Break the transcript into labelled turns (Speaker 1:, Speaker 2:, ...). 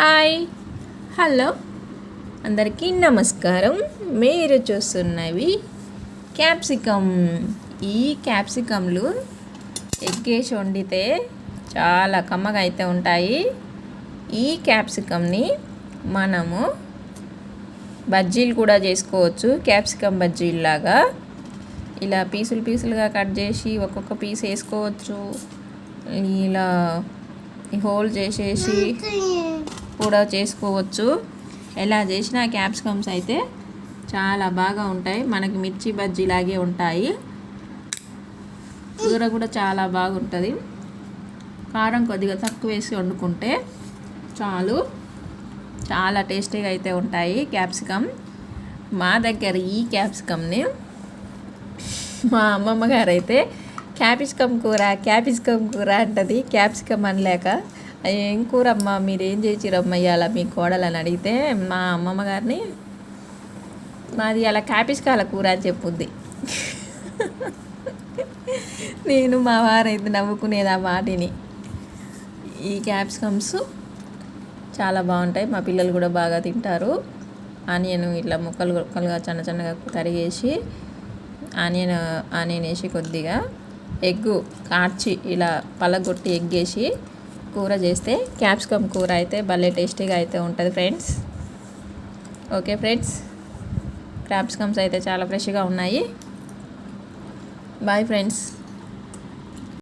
Speaker 1: Hi. Hello. అందరికీ నమస్కారం. మీరు చూస్తున్నవి క్యాప్సికమ్ ఈ క్యాప్సికమ్లు ఎగ్గేసి వండితే చాలా కమ్మగా అయితే ఉంటాయి. ఈ క్యాప్సికమ్ని మనము బజ్జీలు కూడా చేసుకోవచ్చు. క్యాప్సికమ్ బజ్జీల్లాగా. ఇలా పీసులు పీసులుగా కట్ చేసి ఒక్కొక్క పీస్ వేసుకోవచ్చు. ఇలా హోల్ చేసేసి కూడా చేసుకోవచ్చు. ఎలా చేసినా క్యాప్సికమ్స్ అయితే చాలా బాగా ఉంటాయి. మనకి మిర్చి బజ్జీ లాగే ఉంటాయి. కూర కూడా చాలా బాగుంటుంది. కారం కొద్దిగా తక్కువ వేసి వండుకుంటే చాలు. చాలా టేస్టీగా అయితే ఉంటాయి క్యాప్సికమ్. మా దగ్గర ఈ క్యాప్సికమ్ని మా అమ్మమ్మ గారు అయితే క్యాప్సికమ్ కూర క్యాప్సికమ్ కూర అంటది. క్యాప్సికమ్ అనలేక ఏం కూరమ్మా? మీరేం మీరు ఏం ఇవాళ మీ కోడలని అడిగితే మా అమ్మమ్మ గారిని మాది అలా క్యాపిస్కాల కూర అని చెప్పుద్ది. నేను మా వారైతే నవ్వుకునేది ఆ మాటిని. ఈ క్యాప్సికమ్స్ చాలా బాగుంటాయి మా పిల్లలు కూడా బాగా తింటారు. ఆనియన్ ఇట్లా ముక్కలు ముక్కలుగా చిన్న చిన్నగా తరిగేసి ఆనియన్ ఆనియన్ వేసి కొద్దిగా ఎగ్గు కార్చి ఇలా పలగొట్టి ఎగ్గేసి కూర చేస్తే క్యాప్సికమ్ కూర అయితే భలే టేస్టీగా అయితే ఉంటుంది ఫ్రెండ్స్. ఓకే ఫ్రెండ్స్ క్యాప్సికమ్స్ అయితే చాలా ఫ్రెష్గా ఉన్నాయి. Bye friends.